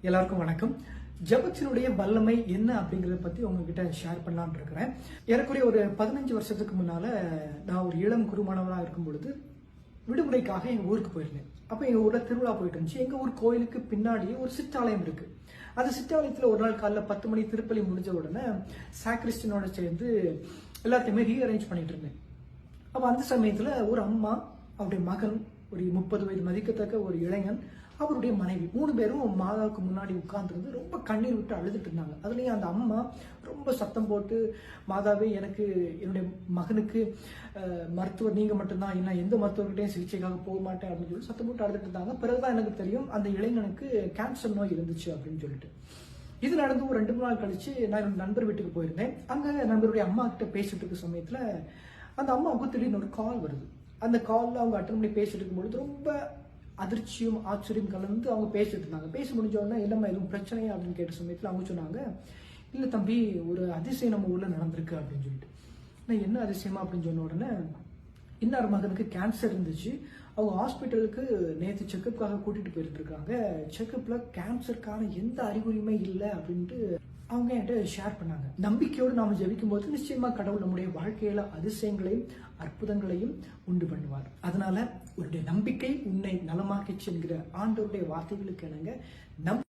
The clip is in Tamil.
எல்லாருக்கும் வணக்கம். ஜபத்தினுடைய வல்லமை என்ன அப்படிங்கறத பத்தி உங்ககிட்ட ஷேர் பண்ணலான் இருக்கிறேன். ஏறக்குறைய ஒரு பதினஞ்சு வருஷத்துக்கு முன்னால நான் ஒரு இளம் குருமானவனா இருக்கும் பொழுது விடுமுறைக்காக எங்க ஊருக்கு போயிருந்தேன். அப்ப எங்க ஊர்ல திருவிழா போயிட்டு இருந்துச்சு. எங்க ஊர் கோயிலுக்கு பின்னாடியே ஒரு சிற்றாலயம் இருக்கு. அந்த சிற்றாலயத்துல ஒரு நாள் காலைல பத்து மணி திருப்பலி முடிஞ்ச உடனே சாக்ரிஸ்டனோட சேர்ந்து எல்லாத்தையுமே ரீஅரேஞ்ச் பண்ணிட்டு இருந்தேன். அப்ப அந்த சமயத்துல ஒரு அம்மா அவருடைய மகன் ஒரு முப்பது வயது மதிக்கத்தக்க ஒரு இளைஞன் அவருடைய மனைவி. மூணு பேரும் மாதாவுக்கு முன்னாடி உட்கார்ந்துருந்து ரொம்ப கண்ணீர் விட்டு அழுதுட்டு இருந்தாங்க. அதுலேயும் அந்த அம்மா ரொம்ப சத்தம் போட்டு மாதாவே எனக்கு என்னுடைய மகனுக்கு மருத்துவர் நீங்கள் மட்டும்தான். இல்லை எந்த மருத்துவர்கிட்டையும் சிகிச்சைக்காக போக மாட்டேன். அப்படின்னு சொல்லி சத்தம் போட்டு அழுதுட்டு இருந்தாங்க. பிறகுதான் எனக்கு தெரியும் அந்த இளைஞனுக்கு கேன்சர் நோய் இருந்துச்சு அப்படின்னு சொல்லிட்டு. இது நடந்து ஒரு ரெண்டு மூணு நாள் கழிச்சு நான் என்னோட நண்பர் வீட்டுக்கு போயிருந்தேன். அங்கே நண்பருடைய அம்மா கிட்ட பேசிட்டு இருக்க சமயத்தில் அந்த அம்மாவுக்கு திடீர்னு ஒரு கால் வருது. அந்த காலில் அவங்க அட்டன் பண்ணி பேசிட்டு இருக்கும்பொழுது ரொம்ப அதிர்ச்சியும் ஆச்சரியம் கலந்து அவங்க பேசிட்டு இருந்தாங்க. பேசி முடிஞ்ச உடனே எதுவும் பிரச்சனையா அப்படின்னு கேட்ட சமயத்தில் அவங்க சொன்னாங்க இல்லை தம்பி ஒரு அதிசயம் நம்ம ஊரில் நடந்திருக்கு அப்படின்னு சொல்லிட்டு. நான் என்ன அதிசயமா அப்படின்னு சொன்ன உடனே இன்னொரு மகனுக்கு கேன்சர் இருந்துச்சு. அவங்க ஹாஸ்பிட்டலுக்கு நேற்று செக்கப்புக்காக கூட்டிட்டு போயிட்டு இருக்காங்க செக்கப்ல கேன்சருக்கான எந்த அறிகுறியுமே இல்லை அப்படின்ட்டு அவங்க என்கிட்ட ஷேர் பண்ணாங்க. நம்பிக்கையோடு நாம ஜெபிக்கும் போது நிச்சயமா கடவுள் நம்முடைய வாழ்க்கையில அதிசயங்களையும் அற்புதங்களையும் உண்டு பண்ணுவார். அதனால உன்னுடைய நம்பிக்கை உன்னை நலமாக்கிச்சு என்கிற ஆண்டவருடைய வார்த்தைகளுக்கு இணங்க நம்